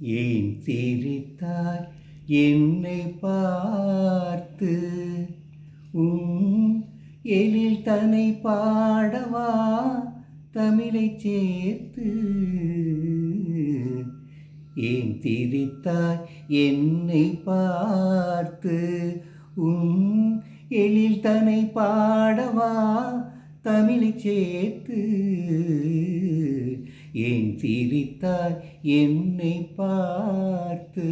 ஏன் சிரித்தாய்? என்னை பார்த்து உன் எழில் தனை பாடவா? தமிழை சேர்த்து ஏன் திரித்தாய் என்னை பார்த்து உன் எழில் தனை பாடவா? தமிழை சேர்த்து ஏன் சிரித்தாய்? என்னை பார்த்து.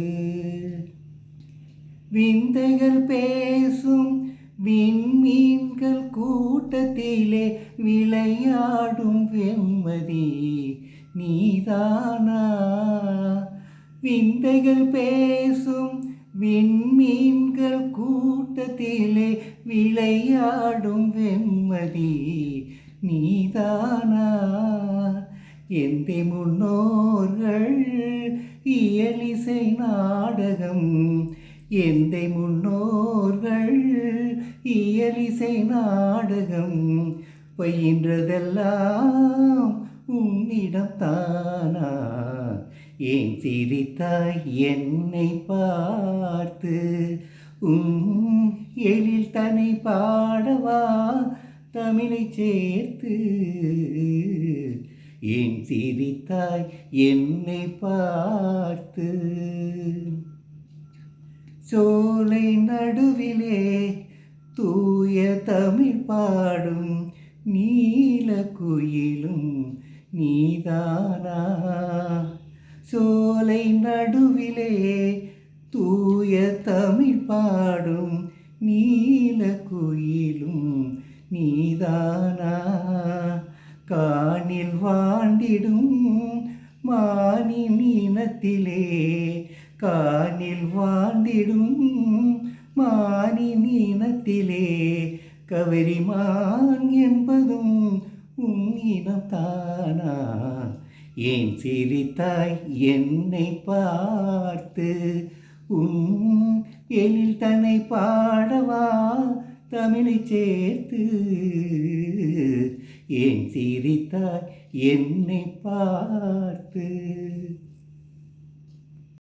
விந்தைகள் பேசும் விண்மீன்கள் கூட்டத்திலே விளையாடும் வெம்மதி நீதானா? விந்தைகள் பேசும் விண்மீன்கள் கூட்டத்திலே விளையாடும் வெம்மதி நீதானா? எந்த முன்னோர்கள் இயலிசை நாடகம். எந்தை முன்னோர்கள் இயலிசை நாடகம். பயின்றதெல்லாம் உன்னிடம் தானா? ஏன் சிரித்தாய் என்னை பார்த்து? உன் எழில் தன்னை பாடவா? தமிழை சேர்த்து ஏன் சிரித்தாய் என்னை பார்த்து. சோலை நடுவிலே தூய தமிழ் பாடும் நீல குயிலும் நீதானா? சோலை நடுவிலே தூய தமிழ் பாடும் நீல குயிலும் நீதானா? காணில் வாண்டிடும் மானின் இனத்திலே. காணில் வாண்டிடும் மானின் இனத்திலே. கவரிமான் என்பதும் உன் இனம் தானா ஏன் சிரித்தாய் என்னை பார்த்து? உன் எழில் தன்னை பாடவா? தமிழை சேர்த்து. ஏன் சிரித்தாய்? என்னை பார்த்து.